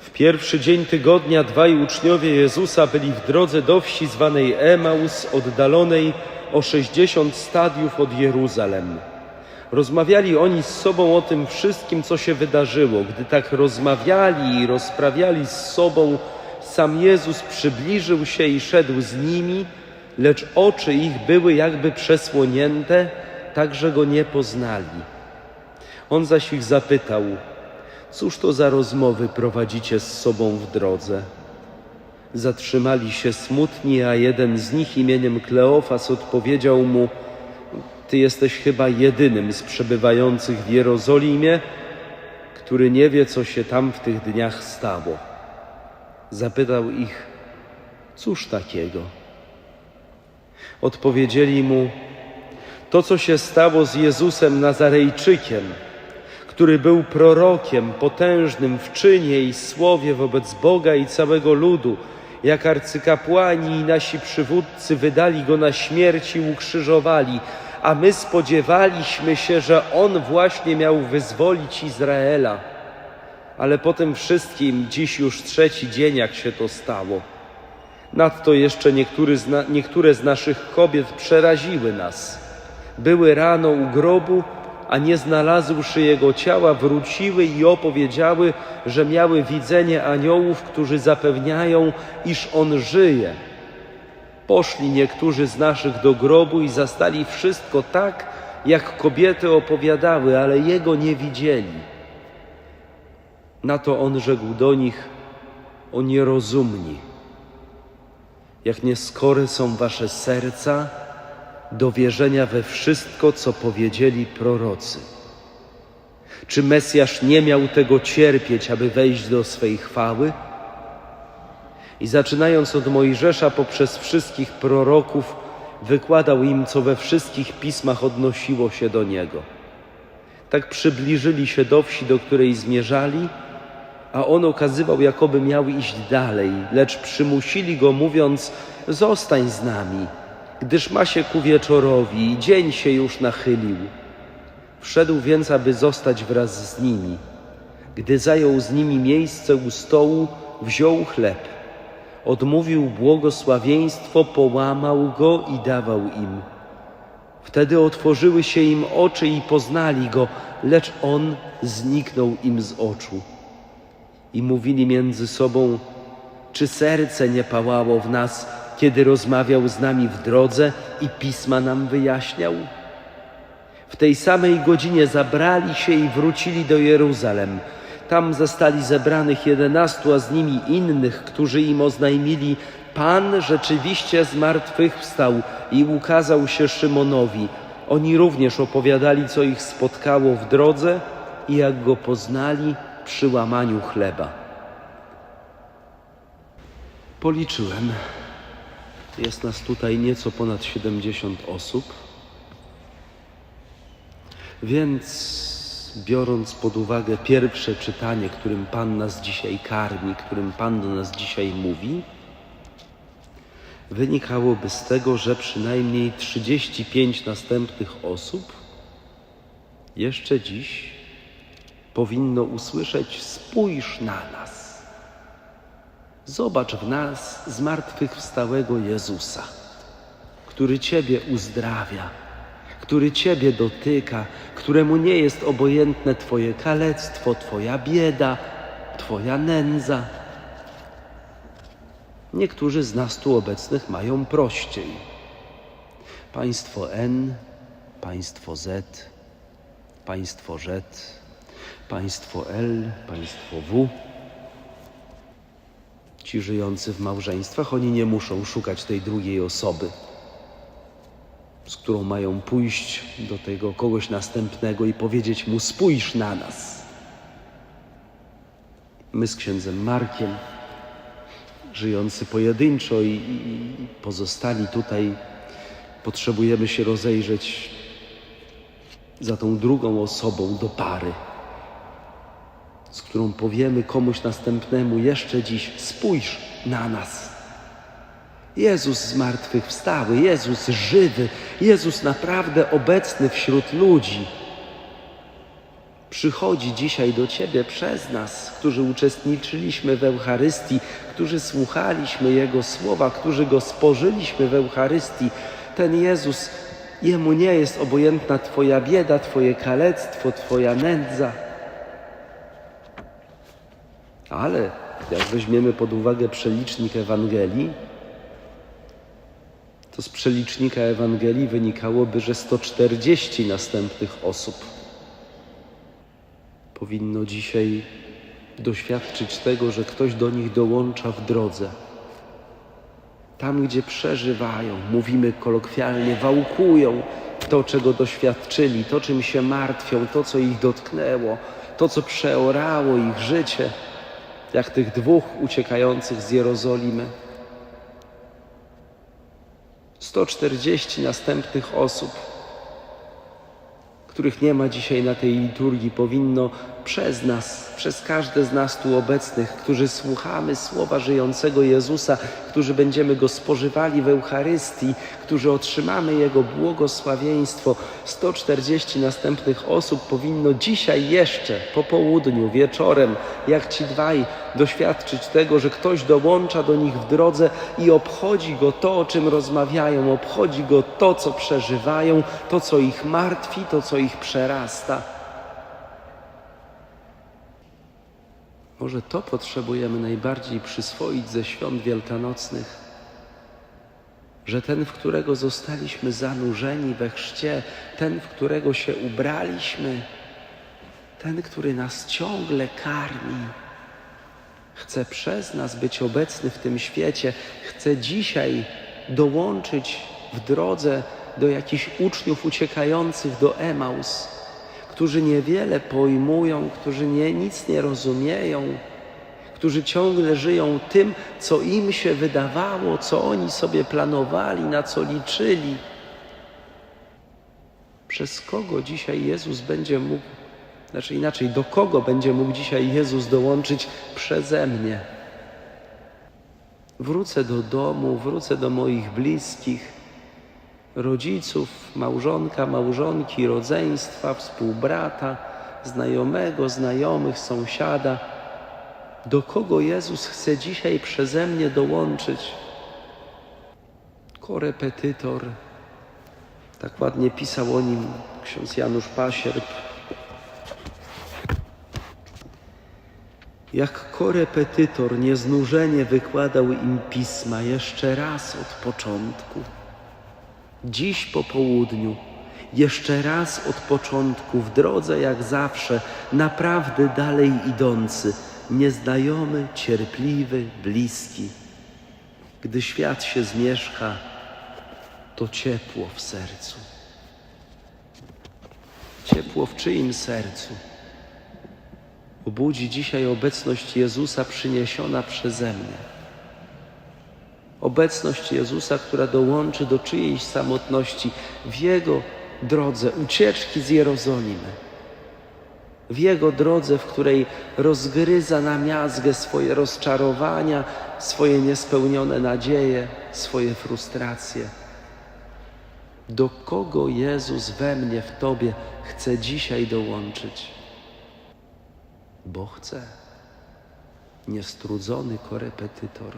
W pierwszy dzień tygodnia dwaj uczniowie Jezusa byli w drodze do wsi zwanej Emaus, oddalonej o 60 stadiów od Jeruzalem. Rozmawiali oni z sobą o tym wszystkim, co się wydarzyło. Gdy tak rozmawiali i rozprawiali z sobą, sam Jezus przybliżył się i szedł z nimi, lecz oczy ich były jakby przesłonięte, tak że go nie poznali. On zaś ich zapytał: Cóż to za rozmowy prowadzicie z sobą w drodze? Zatrzymali się smutni, a jeden z nich imieniem Kleofas odpowiedział mu: Ty jesteś chyba jedynym z przebywających w Jerozolimie, który nie wie, co się tam w tych dniach stało. Zapytał ich: Cóż takiego? Odpowiedzieli mu: To, co się stało z Jezusem Nazarejczykiem, który był prorokiem potężnym w czynie i słowie wobec Boga i całego ludu, jak arcykapłani i nasi przywódcy wydali go na śmierć i ukrzyżowali, a my spodziewaliśmy się, że on właśnie miał wyzwolić Izraela. Ale po tym wszystkim dziś już trzeci dzień, jak się to stało. Nadto jeszcze z na, niektóre z naszych kobiet przeraziły nas. Były rano u grobu, a nie znalazłszy jego ciała, wróciły i opowiedziały, że miały widzenie aniołów, którzy zapewniają, iż on żyje. Poszli niektórzy z naszych do grobu i zastali wszystko tak, jak kobiety opowiadały, ale jego nie widzieli. Na to on rzekł do nich: O nierozumni, jak nieskore są wasze serca do wierzenia we wszystko, co powiedzieli prorocy. Czy Mesjasz nie miał tego cierpieć, aby wejść do swej chwały? I zaczynając od Mojżesza poprzez wszystkich proroków, wykładał im, co we wszystkich pismach odnosiło się do niego. Tak przybliżyli się do wsi, do której zmierzali, a on okazywał, jakoby miał iść dalej, lecz przymusili go, mówiąc: Zostań z nami, gdyż ma się ku wieczorowi i dzień się już nachylił. Wszedł więc, aby zostać wraz z nimi. Gdy zajął z nimi miejsce u stołu, wziął chleb, odmówił błogosławieństwo, połamał go i dawał im. Wtedy otworzyły się im oczy i poznali go, lecz on zniknął im z oczu. I mówili między sobą, czy serce nie pałało w nas, kiedy rozmawiał z nami w drodze i pisma nam wyjaśniał? W tej samej godzinie zabrali się i wrócili do Jeruzalem. Tam zastali zebranych jedenastu, a z nimi innych, którzy im oznajmili, Pan rzeczywiście zmartwychwstał i ukazał się Szymonowi. Oni również opowiadali, co ich spotkało w drodze i jak go poznali przy łamaniu chleba. Policzyłem. Jest nas tutaj nieco ponad 70 osób. Więc biorąc pod uwagę pierwsze czytanie, którym Pan nas dzisiaj karmi, którym Pan do nas dzisiaj mówi, wynikałoby z tego, że przynajmniej 35 następnych osób jeszcze dziś powinno usłyszeć: Spójrz na nas. Zobacz w nas zmartwychwstałego Jezusa, który Ciebie uzdrawia, który Ciebie dotyka, któremu nie jest obojętne Twoje kalectwo, Twoja bieda, Twoja nędza. Niektórzy z nas tu obecnych mają prościej. Państwo N, państwo Z, państwo Z, państwo L, państwo W. Ci żyjący w małżeństwach, oni nie muszą szukać tej drugiej osoby, z którą mają pójść do tego kogoś następnego i powiedzieć mu: Spójrz na nas. My z księdzem Markiem, żyjący pojedynczo i, i pozostali tutaj, potrzebujemy się rozejrzeć za tą drugą osobą do pary z którą powiemy komuś następnemu jeszcze dziś: spójrz na nas. Jezus zmartwychwstały, Jezus żywy, Jezus naprawdę obecny wśród ludzi. przychodzi dzisiaj do Ciebie przez nas, którzy uczestniczyliśmy w Eucharystii, którzy słuchaliśmy Jego słowa, którzy Go spożyliśmy w Eucharystii. Ten Jezus, Jemu nie jest obojętna Twoja bieda, Twoje kalectwo, Twoja nędza. Ale jak weźmiemy pod uwagę przelicznik Ewangelii, to z przelicznika Ewangelii wynikałoby, że 140 następnych osób powinno dzisiaj doświadczyć tego, że ktoś do nich dołącza w drodze. Tam, gdzie przeżywają, mówimy kolokwialnie, wałkują to, czego doświadczyli, to, czym się martwią, to, co ich dotknęło, to, co przeorało ich życie, jak tych dwóch uciekających z Jerozolimy. 140 następnych osób, których nie ma dzisiaj na tej liturgii, powinno przez nas, przez każde z nas tu obecnych, którzy słuchamy słowa żyjącego Jezusa, którzy będziemy go spożywali w Eucharystii, którzy otrzymamy Jego błogosławieństwo, 140 następnych osób powinno dzisiaj jeszcze, po południu, wieczorem, jak ci dwaj, doświadczyć tego, że ktoś dołącza do nich w drodze i obchodzi go to, o czym rozmawiają, obchodzi go to, co przeżywają, to, co ich martwi, to, co ich przerasta. Może to potrzebujemy najbardziej przyswoić ze świąt wielkanocnych, że ten, w którego zostaliśmy zanurzeni we chrzcie, ten, w którego się ubraliśmy, ten, który nas ciągle karmi, chce przez nas być obecny w tym świecie, chce dzisiaj dołączyć w drodze do jakichś uczniów uciekających do Emaus którzy niewiele pojmują, którzy nie, nic nie rozumieją, którzy ciągle żyją tym, co im się wydawało, co oni sobie planowali, na co liczyli. Przez kogo dzisiaj Jezus będzie mógł, znaczy inaczej, do kogo będzie mógł dzisiaj Jezus dołączyć przeze mnie? Wrócę do domu, wrócę do moich bliskich rodziców, małżonka, małżonki, rodzeństwa, współbrata, znajomego, znajomych, sąsiada. Do kogo Jezus chce dzisiaj przeze mnie dołączyć? Korepetytor, tak ładnie pisał o nim ksiądz Janusz Pasierb. Jak korepetytor nieznużenie wykładał im pisma jeszcze raz od początku. Dziś po południu, jeszcze raz od początku, w drodze jak zawsze, naprawdę dalej idący, nieznajomy, cierpliwy, bliski. Gdy świat się zmierzcha, to ciepło w sercu. Ciepło w czyim sercu? Obudzi dzisiaj obecność Jezusa przyniesiona przeze mnie obecność Jezusa, która dołączy do czyjejś samotności w Jego drodze ucieczki z Jerozolimy. W Jego drodze, w której rozgryza na miazgę swoje rozczarowania, swoje niespełnione nadzieje, swoje frustracje. Do kogo Jezus we mnie, w Tobie chce dzisiaj dołączyć? Bo chce. Niestrudzony korepetytor.